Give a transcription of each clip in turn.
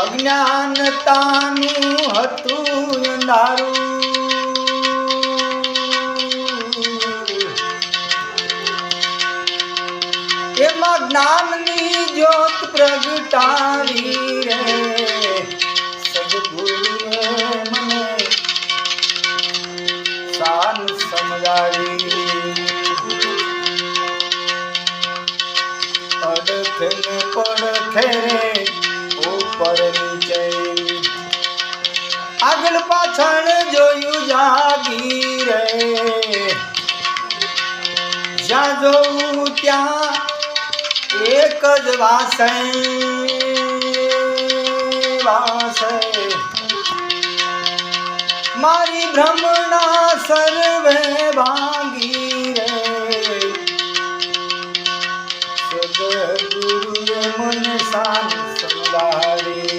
અજ્ઞાનતાનું હતું અંધારું એમાં જ્ઞાનની જ્યોત પ્રગટાવી રે સદગુરુએ મને સાન સમજાવી ને પડખે રે ઉપર નીચે. આગળ પાછળ જોયું જાગી રે. જ્યાં જોઉં ત્યાં એક જ વાસે વાસે મારી ભ્રમણા સર્વે ભાંગી મને શાન સમજાવી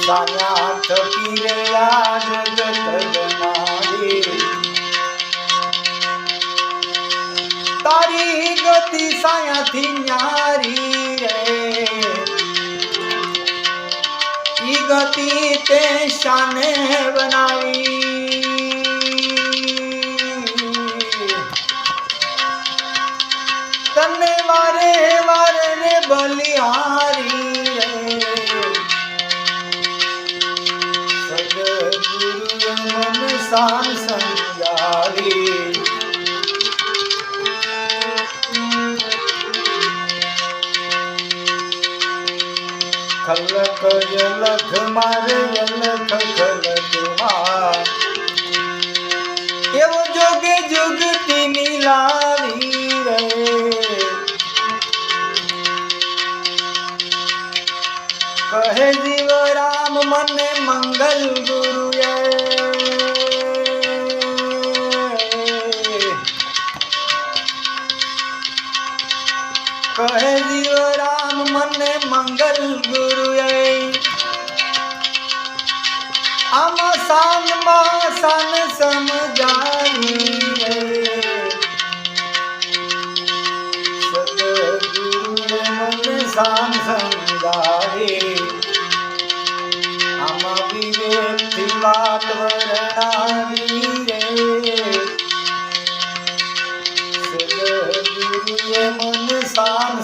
સાયા થકી રે આ જગત બનાવી તારી ગતિ સાયાથી ન્યારી રે ઈ ગતિ તે શાને બનાવી વારે વારે રે બલિહારી રે. સદગુરુએ મન શાન સમજાવી ખલક જલખ મારે જલખ ખલકમાં એવો જોગે જુગતી મિલાવી કહે જીવ રામ, મને મંગલ ગુરુએ. કહે જીવ રામ, મને મંગલ ગુરુએ. આમાં સાનમાં સાન સમજાવી સદગુરુએ મને સાન સમજાવી. વાત વર્ણાવી રે. સદગુરુએ મન શાન